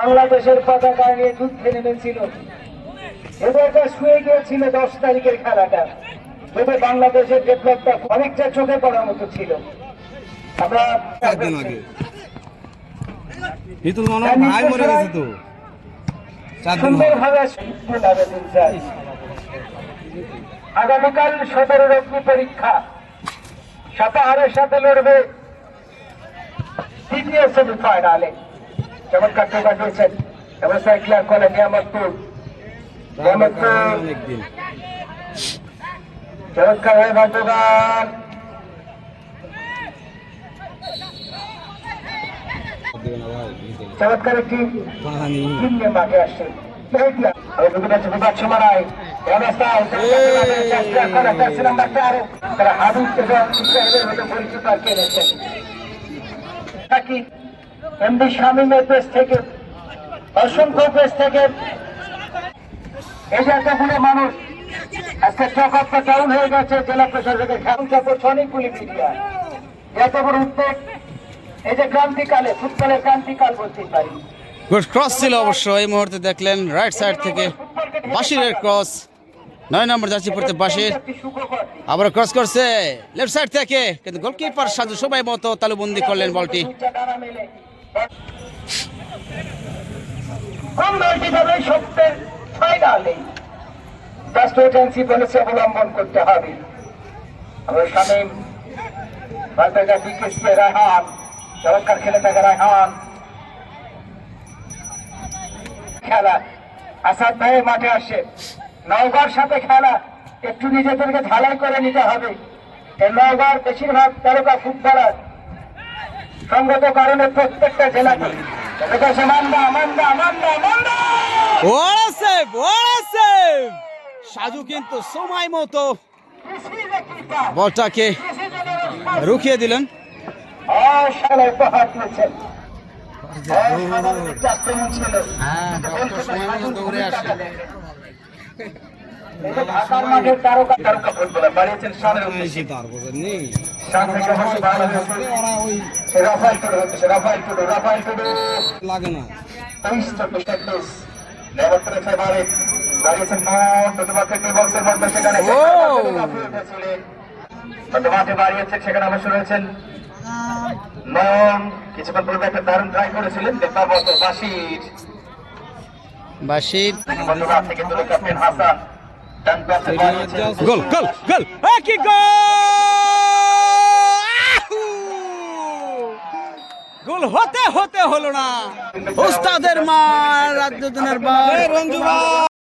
বাংলাদেশের পতাকা নিয়ে যুদ্ধে নেমেছিল। এবারটা শুয়ে গিয়েছিল দশ তারিখের খেলাটা তবে বাংলাদেশের ডেভেলপটা অনেকটা চোখে পড়ার মতো ছিল। আমরা একদিন আগে। হিতুল মনে ভাই মরে গেছে তো। চার দিন হবে। সুন্দরভাবে ফুল আবেদন চাই আগামীকাল সতেরো অগ্নি পরীক্ষা। সাতাহারের সাথে লড়বে দ্বিতীয় সেমিফাইনালে চমৎকার টোকা দিয়েছেন এবং সাইক্লার কলে নিয়ামতপুর নিয়ামতপুর চমৎকার হয়ে ভাগ্যবান দেবে। না ভাই হিতুল। চমৎকার একটি। টিম নিয়ে মাঠে আসছে তারা হাবিব এবং পরিচিত আর কে এনেছেন নাকি এমডি শামীমের দেশ থেকে, অসংখ্য দেশ থেকে। এই এতগুলো মানুষ আজকে চকপটা ডাউন হয়ে গেছে, জেলা প্রশাসকের খেয়াল করছে অনেকগুলি মিডিয়া এত বড় উদ্যোগ এই যে ক্রান্তিকালে, ফুটবলের ক্রান্তিকাল বলতেই পারি। গুড ক্রস ছিল অবশ্য, এই মুহূর্তে দেখলেন রাইট সাইড থেকে বাসিরের ক্রস নয় নম্বর যাচ্ছি পড়তে বাসির আবার ক্রস করছে লেফট সাইড থেকে, কিন্তু গোলকিপার সাজু সবাই মতো তালুবন্দি করলেন বলটি। অবলম্বন করতে হবে। চমৎকার খেলে থাকে রায়হান। খেলা, আসাদ মাঠে আসে। নওগাঁর সাথে খেলা, একটু নিজেদেরকে ঢালাই করে নিতে হবে। নওগাঁর বেশিরভাগ তারকা ফুটবলার সঙ্গত কারণে প্রত্যেকটা জেলাতে এদেশে মান্দা মান্দা মান্দা মান্দা ওরা সেভ ওরা সেভ সাজু কিন্তু সময় মতো বলটাকে রুখিয়ে দিলেন। অসালে উপহার দিয়েছেন। অসাধারণ একটি আক্রমণ ছিল। এই যে ঢাকার মাঠের তারকা তারকা ফুটবলার বাড়িয়েছেন শানের উদ্দেশ্যে তার বোঝেন নেই শান হচ্ছে ভালো হয়েছে রাফাইল টুডু হচ্ছে রাফাইল টুডু রাফাইল টুডু। লাগে না। তেইশ চব্বিশ একত্রিশ। লেবার করে ফেভারিট দাঁড়িয়েছেন মোট তোমাকে টি বক্সের মধ্যে সেখানে ও! হয়তো মাঠে সেখানে অবশ্য রয়েছেন নয়ন কিছুক্ষণ পূর্বে একটা দারুণ ট্রাই করেছিলেন দেখবার মতো বাসির। বাসির। বন্ধুবাদ থেকে ক্যাপ্টেন হাসান। বাড়িয়েছেন গোল গোল গোল। কি গোল! হতে হতে হলো না। ওস্তাদের মার রাজ্য বাই বার রঞ্জু